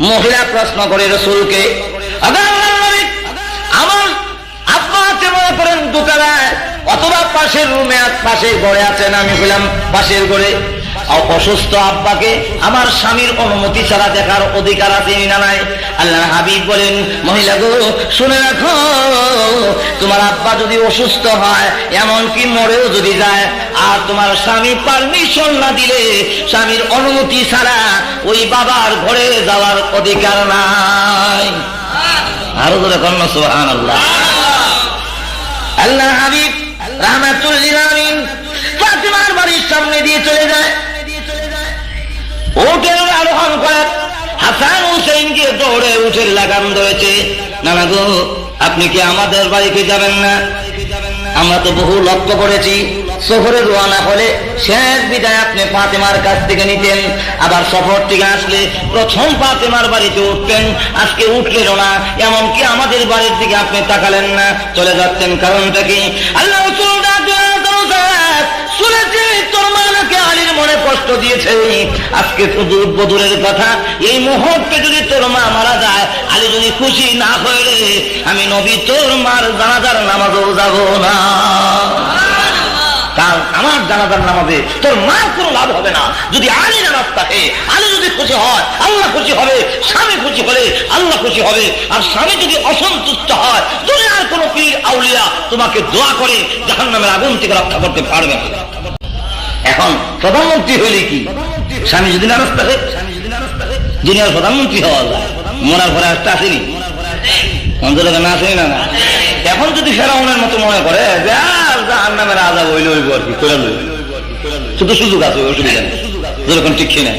মহিলা প্রশ্ন করে রসুলকে "আগে আমার আব্বা মনে করেন দোতলায়, অথবা পাশের রুমে পাশে ঘরে আছেন। আমি বললাম, পাশের অ- অসুস্থ আব্বাকে আমার স্বামীর অনুমতি ছাড়া দেখার অধিকার আছে না নাই? আল্লাহ হাবিব বলেন, মহিলা গো, শুনে রাখো, তোমার আব্বা যদি অসুস্থ হয়, এমনকি মরেও যদি যায়, আর তোমার স্বামী পারমিশন না দিলে স্বামীর অনুমতি ছাড়া ওই বাবার ঘরে যাওয়ার অধিকার নাই। আরও ধরে কর্ণ সোহান আল্লাহ আল্লাহ হাবিব রাহমাতুল্লিল আমিন ফাতিমার বাড়ির সামনে দিয়ে চলে যায়। উঠের আরোহণ করে। হাসান হুসেনকে দৌড়ে উঠের লাগাম ধরেছে। নানা গো, আপনি কি আমাদের বাড়িতে যাবেন না? আমরা তো বহু লক্ষ্য করেছি। সফরে রোয়ানা হলে শেষ বিদায় আপনি ফাতেমার কাছ থেকে নিতেন। আবার সফর থেকে আসলে প্রথম ফাতেমার বাড়িতে উঠতেন। আজকে উঠলেন না এমনকি আমাদের বাড়ির দিকে আপনি তাকালেন না। চলে যাচ্ছেন কারণটা কি? আল্লাহ শুনেছি মনে কষ্ট দিয়েছে। আজকে শুধু উদ্বোধনের কথা। এই মুহূর্তে যদি তোর মা মারা যায়, আলী যদি খুশি না হয়ে আমি নবী, তোর মার জানাজার নামাজও যাব না। কারণ আমার জানাজার নামাজে তোর মার কোনো লাভ হবে না। যদি আলী নামাজ থাকে, আলী যদি খুশি হয়, আল্লাহ খুশি হবে, স্বামী খুশি হলে আল্লাহ খুশি হবে। আর স্বামী যদি অসন্তুষ্ট হয়, দুনিয়ার কোনো পীর, আউলিয়া তোমাকে দোয়া করে জাহান নামের আগুন থেকে রক্ষা করতে পারবে না। এখন প্রধানমন্ত্রী হইলে কি? স্বামী যদি না নারাজ থাকে দুনিয়ার প্রধানমন্ত্রী হওয়া যায়। মরার পরে একটা আসেনি অন্তরে না আসেনি না না। এখন যদি ফেরাউনের মতো মনে করে, যে আর নামের আজাব হইলে হইব আর কি করে লইব শুধু সুযোগ আছে অসুবিধা নেই। যেরকম ঠিক কিনে।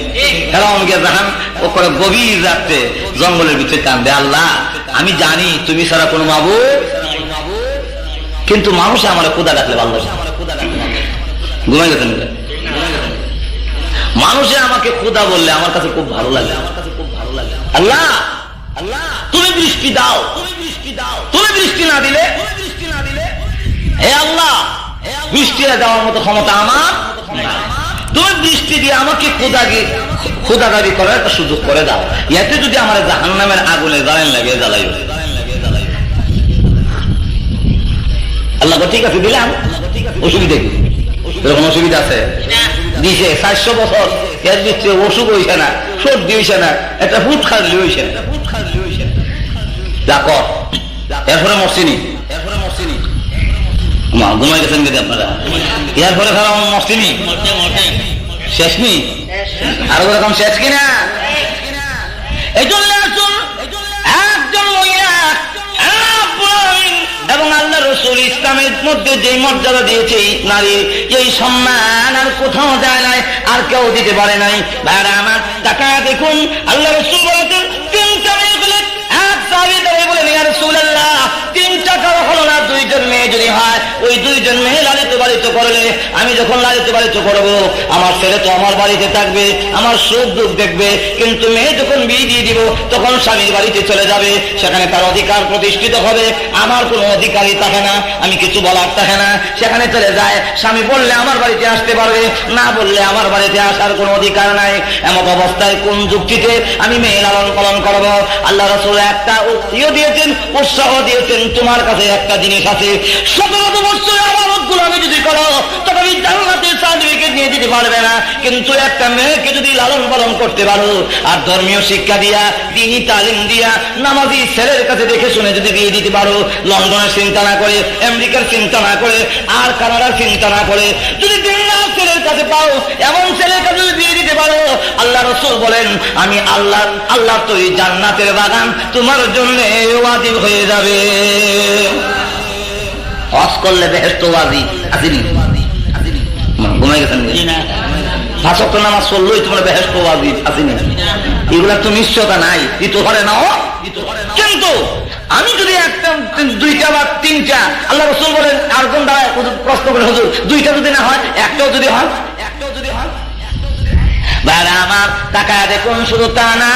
ফেরাউন গিয়ে জাহান, ও করে গভীর রাত্রে জঙ্গলের ভিতরে কান্দে, আল্লাহ, আমি জানি তুমি ছাড়া কোনো মাবু কিন্তু মানুষে আমার কোদা ডাকলে ভালো। ঘুমাই গেছেন মানুষে আমাকে খোদা বললে আমার কাছে খুব ভালো লাগে। আমার কাছে খুব ভালো লাগে আল্লাহ আল্লাহ, তুমি বৃষ্টি দাও। তুমি বৃষ্টি দাও তুমি বৃষ্টি না দিলে বৃষ্টি না দিলে হে আল্লাহ, বৃষ্টি দেওয়ার মতো ক্ষমতা আমার তুমি বৃষ্টি দিয়ে আমাকে খোদাকে খোদা দাবি করার একটা সুযোগ করে দাও। ইয়াতে যদি আমার জাহান নামের আগুনে জ্বালান লাগে জ্বালাইও আল্লাহ, ঠিক আছে, দিলাম। অসুবিধা কি? এরকম অসুবিধা আছে? দিছে চারশো বছর। এর দিচ্ছে অসুখ হইছে না সর্দি হইছে না একটা ফুট যা কর। এরপরে মরছিনি এরপরে মরছিনি মা ঘুমাই গেছেন আপনারা? এরপরে খারাপ মরছিনি শেষ নি? আরও শেষ কিনা। এই জন্য এবং আল্লাহ রসুল ইসলামের মধ্যে যে মর্যাদা দিয়েছে নারীর, এই সম্মান আর কোথাও যায় নাই, আর কেউ দিতে পারে নাই। ভাইরা আমার টাকা দেখুন, আল্লাহ রসুল বলেছেন সাহাবী দাঁড়িয়ে বলেন ইয়া রাসূলুল্লাহ হলো না, দুইজন মেয়ে যদি হয়, ওই দুইজন মেয়ে লালিত পালিত করলে আমি যখন লালিত পালিত করব, আমার ছেলে তো আমার বাড়িতে থাকবে, আমার সুখ দুঃখ দেখবে, কিন্তু মেয়ে যখন বিয়ে দিয়ে দিব, তখন স্বামীর বাড়িতে চলে যাবে, সেখানে তার অধিকার প্রতিষ্ঠিত হবে, আমার কোনো অধিকারই থাকে না, আমি কিছু বলার থাকে না, সেখানে চলে যায়, স্বামী বললে আমার বাড়িতে আসতে পারবে, না বললে আমার বাড়িতে আসার কোনো অধিকার নাই, এমন অবস্থায় কোন যুক্তিতে আমি মেয়ে লালন পালন করব? আল্লাহ রসুল একটা ইয়ে দিয়েছেন, উৎসাহ দিয়েছেন, তোমার কাছে একটা জিনিস আছে। সতেরো বছর আমার গুলামি যদি করো সার্টিফিকেট নিয়ে পারবে না। কিন্তু একটা মেয়েকে যদি লালন পালন করতে পারো, আর ধর্মীয় শিক্ষা দিয়া তালিম দিয়া, নামাজি ছেলের কাছে দেখে শুনে যদি বিয়ে দিতে পারো লন্ডনের চিন্তা না করে, আমেরিকার চিন্তা না করে, আর কানাডার চিন্তা না করে, যদি ছেলের কাছে পাও, এমন ছেলের কাছে বিয়ে দিতে পারো, আল্লাহ রসুল বলেন, আমি আল্লাহ আল্লাহ এই জান্নাতের বাগান তোমার জন্য ওয়াজিব হয়ে যাবে। করলে বেহেস্ত ঘুমাই গেছেন ফাঁসক নামাজ পড়লোই তোমার বেহেস্ত আসেনি এগুলা তো নিশ্চয়তা নাই কিন্তু আমি যদি একটা দুইটা বা তিনটা আল্লাহ রসুল বলেন কোন প্রশ্ন করে হুজুর দুইটা যদি না হয় একটাও যদি হয় একটাও যদি হয়। আমার টাকা দেখুন শুধু তা না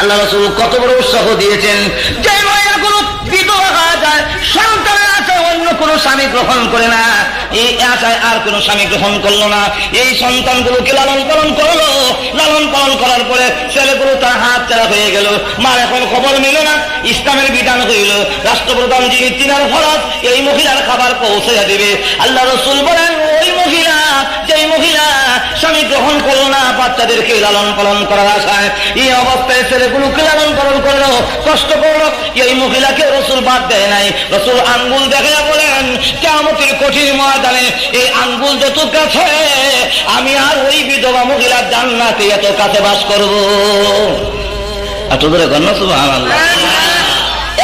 আল্লাহ রসুল কত বড় উৎসাহ দিয়েছেন। যে বিধবা যায় সন্তানের আছে অন্য কোনো স্বামী গ্রহণ করে না। এই আশায় আর কোনো স্বামী গ্রহণ করল না। এই সন্তানগুলোকে লালন পালন করল? লালন পালন করার পরে ছেলেগুলো তার হাত চারা হয়ে গেল। মার এখন খবর মিল না। ইসলামের বিধান হইল, রাষ্ট্রপ্রধান যিনি তিনার ফরত এই মহিলার খাবার পৌঁছে দিবে। আল্লাহ রসুল বলেন, ওই মহিলা যেই মহিলা স্বামী গ্রহণ করল না, বাচ্চাদেরকে লালন পালন করার আশায়, এই অবস্থায় ছেলেগুলোকে লালন পালন করল, কষ্ট করল, এই মহিলাকে রসুল বাদ দেয় নাই। রসুল আঙ্গুল দেখে বলেন কেমতের কঠিন ময়দানে এই আঙ্গুল যত কাছে, আমি আর ওই বিধবা মহিলার জান্নাতে এত কাছে বাস করব। এত ধরে গণ্য, সুবহানাল্লাহ।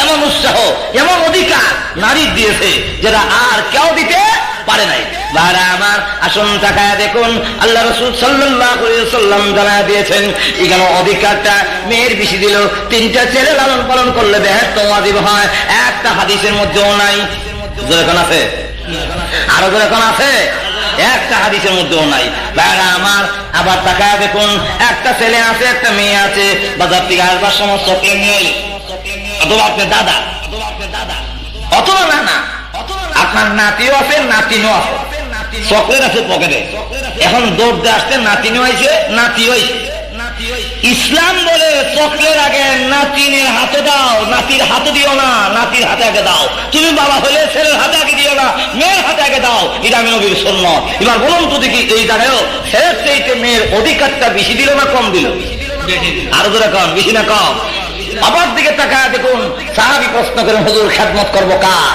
এমন উৎসাহ, এমন অধিকার নারী দিয়েছে, যেটা আর কেউ দিতে পারে নাই। বারা আমার আসন তাকায় দেখুন, আল্লাহ রসুল সাল্লাম জানায় দিয়েছেন এখানে অধিকারটা মেয়ের বেশি দিল, তিনটা ছেলে লালন পালন করলে বেহেস্ত ওয়াজিব হয়, একটা হাদিসের মধ্যেও নাই। যেরকম আছে? আরও যেরকম আছে? একটা হাদিসের মধ্যেও নাই। ভাইরা আমার আবার তাকায় দেখুন, একটা ছেলে আছে, একটা মেয়ে আছে, বাজার থেকে আসবার সময় চোখে নিয়ে এলো। অথবা আপনার দাদা, অথবা না না আপনার নাতিও আছে, নাতিনও আছে। চকলেট আছে পকেটে। এখন দৌড় দিয়ে আসতে নাতিনও হয়েছে নাতি ইসলাম বলে চকলের আগে নাতিনের হাতে দাও, নাতির হাতে দিও না, নাতির হাতে আগে দাও। তুমি বাবা হলে ছেলের হাতে আগে দিও না, মেয়ের হাতে আগে দাও। এটা আমি নবীর শূন্য এবার বলুন তো দেখি এই জায়গায়ও ছেলের চাইতে মেয়ের অধিকারটা বেশি দিল না কম দিল? আরও ধরে কম বেশি না কম? আবার দিকে তাকায় দেখুন, সাহাবি প্রশ্ন করেন, হুজুর খেদমত করব কার?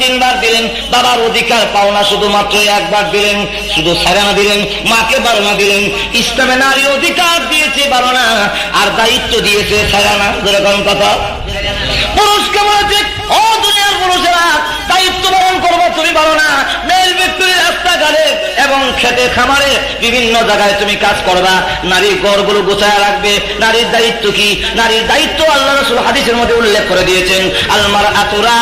তিনবার দিলেন, বাবার অধিকার পাওনা শুধুমাত্র একবার দিলেন, শুধু সারানা দিলেন, মাকে বারোনা দিলেন, ইসলামে নারী অধিকার দিয়েছে বারোনা আর দায়িত্ব দিয়েছে সারানা যেরকম কথা। পুরুষকে বলেছে, ও দুনিয়ার পুরুষেরা, দায়িত্ব তুমি পারো না মেল ব্যক্তির রাস্তাঘাটে এবং খেতে খামারে বিভিন্ন জায়গায় তুমি কাজ করবা। নারীর গড়গুলো গোছায় রাখবে। নারীর দায়িত্ব কি? নারীর দায়িত্ব আল্লাহ রসুল হাদিসের মধ্যে উল্লেখ করে দিয়েছেন আলমার আতুরা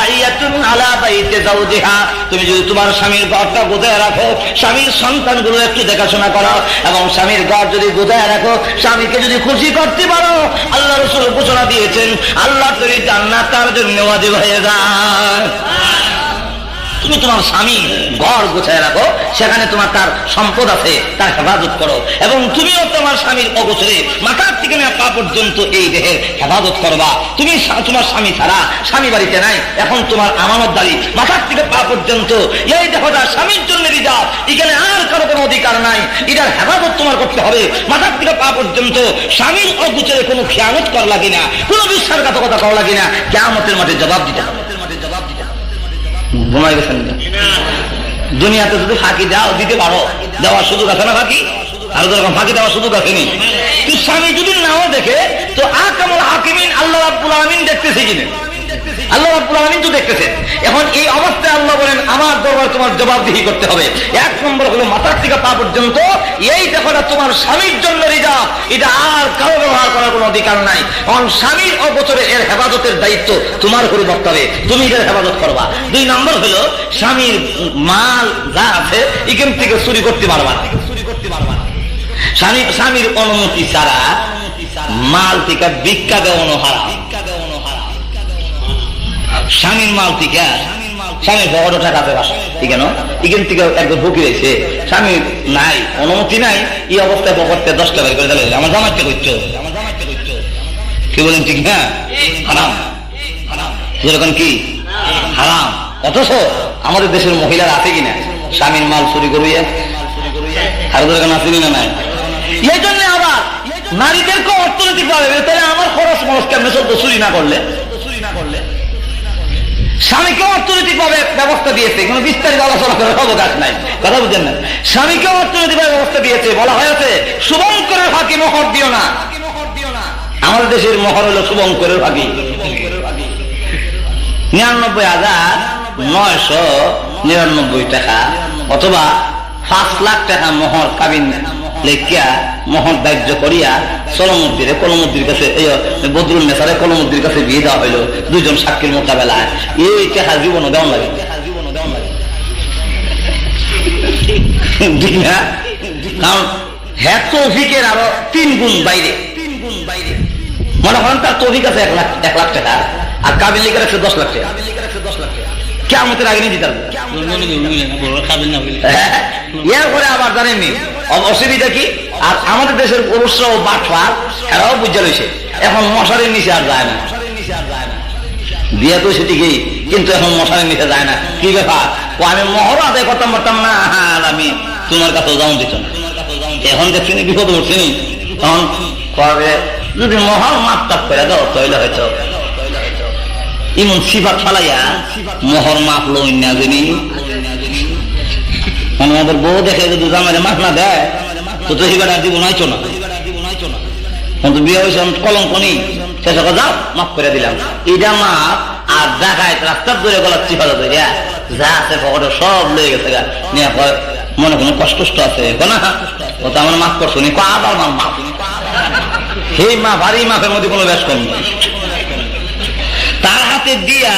আলা বাইতে যাওজিহা। তুমি যদি তোমার স্বামীর ঘরটা গোছায় রাখো, স্বামীর সন্তানগুলো একটু দেখাশোনা করো এবং স্বামীর ঘর যদি গোছায় রাখো, স্বামীকে যদি খুশি করতে পারো, আল্লাহ রসুল ঘোষণা দিয়েছেন, আল্লাহ তৈরি জান্নাত তার জন্য ওয়াজিব হয়ে যায়। তুমি তোমার স্বামী ঘর গোছায় রাখো, সেখানে তোমার তার সম্পদ আছে, তার হেফাজত করো। এবং তুমিও তোমার স্বামীর অগোচরে মাথার থেকে না পা পর্যন্ত এই দেহের হেফাজত করবা। তুমি তোমার স্বামী ছাড়া স্বামী বাড়িতে নাই, এখন তোমার আমানত দাঁড়ি মাথার থেকে পা পর্যন্ত এই দেহটা স্বামীর জন্য রিজার্ভ, এখানে আর কারও কোনো অধিকার নাই। এটার হেফাজত তোমার করতে হবে। মাথার থেকে পা পর্যন্ত স্বামীর অগোচরে কোনো খেয়ালত করা লাগে না, কোনো বিশ্বাসঘাতকতা করা লাগে না। কেমতের মাঠে জবাব দিতে হবে। ঘুমাই গেছেন দুনিয়াতে শুধু ফাঁকি দাও, দিতে পারো। দেওয়ার সুযোগ আছে না ফাঁকি? আর যেরকম ফাঁকি দেওয়ার সুযোগ আসেনি তুই স্বামী যদি নাও দেখে, তো আকামল হাকিমিন আল্লাহ আব্বুল আলামিন দেখতেছে কিনা? আল্লাহ আলামিন তো দেখতেছেন। এখন এই অবস্থায় আল্লাহ বলেন, আমার দরবার তোমার জবাবদিহি করতে হবে। এক নম্বর হলো মাথার থেকে পা পর্যন্ত। এই দেখাটা তোমার স্বামীর জন্য রিজা। এটা আর কারও ব্যবহার করার কোনো অধিকার নাই। কারণ স্বামীর অবচরে এর হেফাজতের দায়িত্ব তোমার উপরে বর্তে হবে। তুমি এর হেফাজত করবা। দুই নম্বর হলো, স্বামীর মাল যা আছে, এখান থেকে চুরি করতে পারবা চুরি করতে পারবা স্বামীর অনুমতি ছাড়া মাল থেকে ভিক্ষা দেওয়ানো হারা স্বামীর মাল থেকে স্বামীর বড় টাকা আছে বাসা ঠিক এখান থেকে একদম বুকি রয়েছে স্বামীর নাই, অনুমতি নাই, এই অবস্থায় পকেটে দশ টাকা করে দিলে আমার জামাইতে করছ কি বলেন, ঠিক না? হারাম। যেরকম কি? হারাম। অথচ আমাদের দেশের মহিলার আছে কিনা? স্বামীর মাল চুরি করবে আর যেরকম আছে কিনা নাই? এই জন্য আবার নারীদেরকে অর্থনৈতিক ভাবে তাহলে আমার খরচ মরচ কেমনে চলতো চুরি না করলে? স্বামীকে অর্থনৈতিকভাবে ব্যবস্থা দিয়েছে, কোনো বিস্তারিত আলোচনা করার অবকাশ নাই। কথা বুঝছেন না। স্বামীকে অর্থনৈতিক ভাবে ব্যবস্থা দিয়েছে, বলা হয়েছে, শুভঙ্করের ফাঁকি মোহর দিও না। আমাদের দেশের মোহর হলো শুভঙ্করের ফাঁকি। নিরানব্বই হাজার নয়শো নিরানব্বই টাকা অথবা পাঁচ লাখ টাকা মোহর কাবিন। লেখিয়া মহৎ দাহ্য করিয়া সলমুদ্দিরে কলমুদ্দির কাছে বদরুল নেসারে কলমুদ্দির কাছে বিয়ে দেওয়া হইল দুজন সাক্ষীর মোকাবেলায়। এই টেহা জীবন দেওয়ান লাগে। কারণ হ্যাঁ তৌফিকের আরও তিন গুণ বাইরে। তিন গুণ বাইরে। মনে করেন তার তৌফিক আছে এক লাখ এক লাখ টাকা, আর কাবিল লিখে রাখছে দশ লাখ টাকা। কেমতের আগে নিয়ে দিতে এরপরে আবার জানেননি অসুবিধা কি? আর আমাদের দেশের পুরুষরা ও বাটফার এরাও বুঝে রয়েছে এখন মশারির নিচে আর যায় না। বিয়ে তো সেটিকেই কিন্তু এখন মশারির নিচে যায় না। কি ব্যাপার? ও আমি মহর আদায় করতাম পারতাম না আর আমি তোমার কাছেও যাও দিত না। এখন দেখছি বিপদ উঠছি তখন যদি মহর মাপ টাপ করে দাও তাহলে হয়তো ইমন সিফাত ফালাইয়া মোহর মাপ লই না মানে আমাদের বউ দেখে যদি জামাইরে মাপ না দেয়, তো তো হিবার দিব নাইছো না। কিন্তু বিয়ে হয়েছে কলঙ্ক নেই। যাও, মাফ করে দিলাম। এইটা মাপ আর দেখায় রাস্তার ধরে গলার ধরে যা আছে পকেটে সব লয়ে গেছে গা। নিয়ে মনে কোনো কষ্ট আছে না? ও তো আমার মাফ করছ নি আবার মাপ সেই মা, ভারী মাপের মধ্যে কোনো ব্যাস কম নেই। তার হাতে দিয়া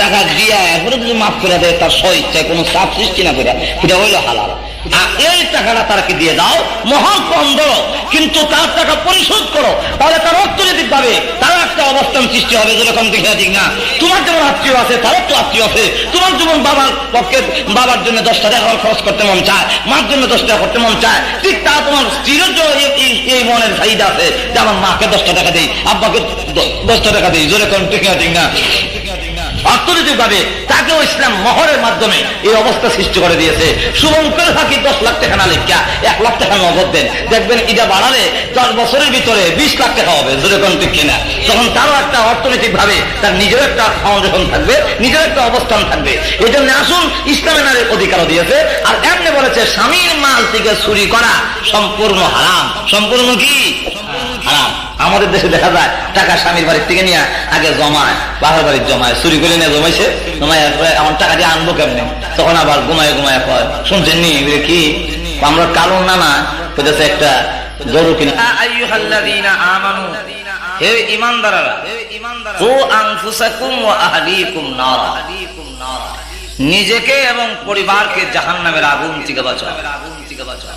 টাকা দিয়া, এরপরে যদি মাফ করে দেয়, তার স্ব ইচ্ছায় কোনো চাপ সৃষ্টি না করে সেটা হইল হালাল। আর এই টাকাটা তারকে দিয়ে দাও মহান কম ধরো কিন্তু তার টাকা পরিশোধ করো, তাহলে তার অর্থনৈতিক ভাবে তার একটা অবস্থান সৃষ্টি হবে যেরকম দেখে ঠিক না। তোমার যেমন আত্মীয় আছে, তারও তো আত্মীয় আছে। তোমার যেমন বাবার পক্ষে বাবার জন্য দশ টাকা খরচ করতে মন চায়, মার জন্য দশ টাকা করতে মন চায়, ঠিক তা তোমার স্ত্রীর এই- মনের চাহিদা আছে যে আমার মাকে দশটা টাকা দেই, আব্বাকে দশটা টাকা দেই, জোরে কোন, ঠিক না না। অর্থনৈতিক ভাবে তাকেও ইসলাম মহরের মাধ্যমে এই অবস্থা সৃষ্টি করে দিয়েছে। শুভঙ্কর ফাঁকি দশ লাখ টাকা না লেখা, এক লাখ টাকা নগদ দেন। দেখবেন এটা বাড়ালে দশ বছরের ভিতরে বিশ লাখ টাকা হবে যেরকম কিনা তখন তারও একটা অর্থনৈতিক ভাবে তার নিজের একটা ফাউন্ডেশন থাকবে, নিজের একটা অবস্থান থাকবে। এই জন্য আসুন ইসলামের নারীর অধিকারও দিয়েছে। আর এমনি বলেছে, স্বামীর মাল থেকে চুরি করা সম্পূর্ণ হারাম। সম্পূর্ণ কি? হারাম। আমাদের দেশে দেখা যায়, টাকা স্বামীর বাড়ির থেকে নিয়ে আগে জমায় বাবার বাড়ির জমায়, চুরি করে নিয়ে জমাইছে জমায় আমার টাকা দিয়ে আনব কেমনে? তখন আবার ঘুমায় ঘুমায় কয়, শুনছেন নি? কি? আমরা কালো না পেতেছে একটা গরু কিনা। নিজেকে এবং পরিবারকে জাহান্নামের আগুন থেকে বাঁচাও আগুন থেকে বাঁচাও।